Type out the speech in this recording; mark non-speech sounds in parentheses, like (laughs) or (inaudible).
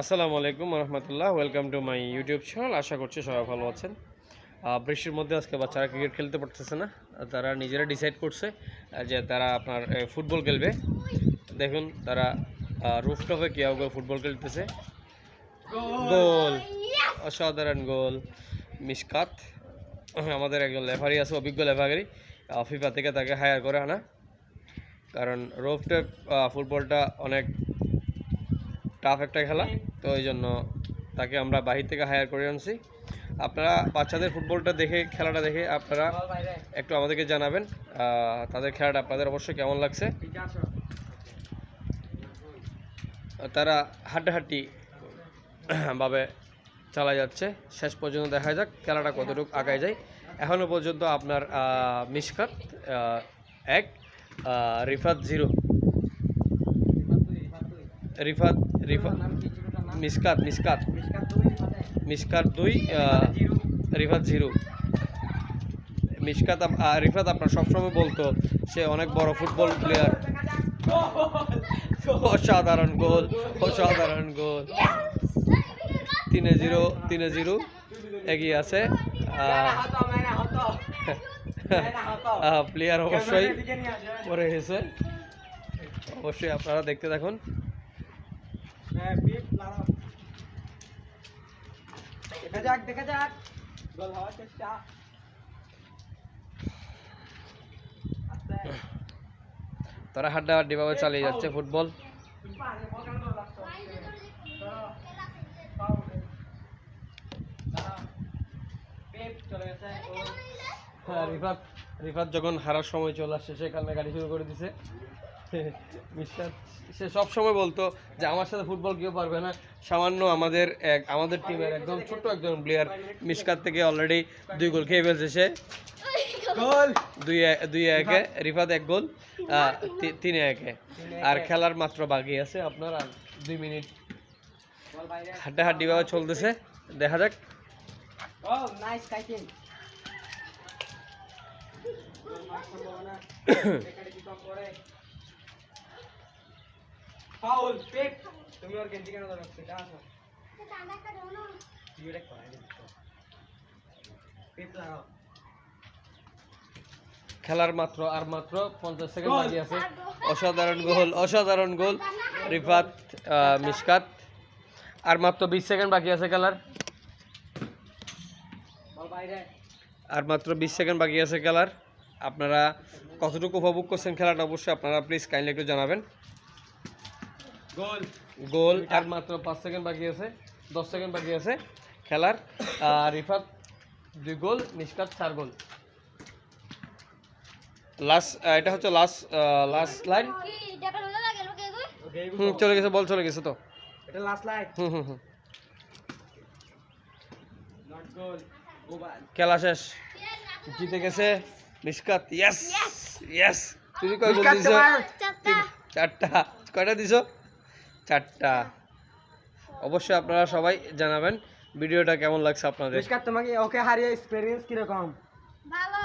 আসসালামু আলাইকুম রহমতুল্লাহ welcome to my YouTube channel আশা করছি সবাই ভালো আছেন। বৃষ্টির মধ্যে আজকে বাচ্চারা ক্রিকেট খেলতে পারতেছে না। তারা নিজেরা ডিসাইড করছে যে তারা আপনার ফুটবল খেলবে। দেখুন তারা রুফটপে কীভাবে ফুটবল খেলতেছে। গোল অসাধারণ গোল মিসকাত আমাদের একজন লেফারি আছে, অভিজ্ঞ লেফারি ফিফা থেকে তাকে হায়ার করে আনা। কারণ রোফটে ফুটবলটা অনেক টাফ একটা খেলা। তো ওই জন্য তাকে আমরা বাহির থেকে হায়ার করে আনছি। আপনারা বাচ্চাদের ফুটবলটা দেখে, খেলাটা দেখে আপনারা একটু আমাদেরকে জানাবেন। তাদের খেলাটা আপনাদের অবশ্যই কেমন লাগছে? তারা হাড্ডাহাড্ডি ভাবে চালা যাচ্ছে। শেষ পর্যন্ত দেখা যাক খেলাটা কতটুকু আগায় যায়। এখনও পর্যন্ত আপনার মিসকাত এক রিফাত জিরো। রিফাত রিফাত মিসকাত মিসকাত। মিসকাত দুই রিফাত জিরো। মিসকাত রিফাত আপনার সবসময় বলতো, সে অনেক বড় ফুটবল প্লেয়ার অসাধারণ গোল অসাধারণ গোল। তিনে জিরো তিনে জিরো। এগিয়ে আছে। প্লেয়ার অবশ্যই পরে গেছে। অবশ্যই আপনারা দেখতে থাকুন দেখা যাক দেখা যাক। গোল হওয়ার চেষ্টা। তারা হাড্ডাহাড্ডি ভাবে চালিয়ে যাচ্ছে ফুটবল। চলে গেছে ও হ্যাঁ রিফাত রিফাত যখন হারার সময় চলে আসছে সে কান্নাকাটি শুরু করে দিছে। (laughs) মিস্টার সে সব সময় বলতো যে আমার সাথে ফুটবল কেউ পারবে না। সামান্য আমাদের এক আমাদের টিমের একদম ছোট্ট একজন প্লেয়ার মিসকাত থেকে অলরেডি দুই গোল খেয়ে ফেলছে সে। গোল! দুই দুই একে রিফাত এক গোল তিন একে। আর খেলার মাত্র বাকি আছে আপনার আর দুই মিনিট। বল বাইরে হাড্ডাহাড্ডি ভাবে চলতেছে দেখা যাক। ও (coughs) নাইস ফাউল পেক তুমি ওর গেঞ্জি কেন ধরো? সেটা আসো। ভিডিওটা করাই দিচ্ছ পেপ লাগাও। খেলার মাত্র আর মাত্র পঞ্চাশ সেকেন্ড বাকি আছে। অসাধারণ গোল অসাধারণ গোল। রিফাত মিসকাত আর মাত্র বিশ সেকেন্ড বাকি আছে খেলার। আর মাত্র বিশ সেকেন্ড বাকি আছে খেলার। আপনারা কতটুকু উপভোগ করছেন খেলাটা অবশ্যই আপনারা প্লিজ কাইন্ডলি একটু জানাবেন। গোল। গোল। আর মাত্র পাঁচ সেকেন্ড বাকি আছে দশ সেকেন্ড বাকি আছে খেলার। রিফাত দুই গোল মিসকাত চার গোল। লাস্ট এটা হচ্ছে লাস্ট লাস্ট লাইন। হুম চলে গেছে বল চলে গেছে তো। এটা লাস্ট লাইন। হুম হুম হুম। খেলা শেষ। জিতে গেছে মিসকাত ইয়েস ইয়েস তুমি কয় গোল দিছো? চারটা। কয়টা দিছো? চারটা। অবশ্যই আপনারা সবাই জানাবেন ভিডিওটা কেমন লাগছে আপনাদের? তোমাকে ওকে হারিয়ে এক্সপিরিয়েন্স কীরকম? ভালো।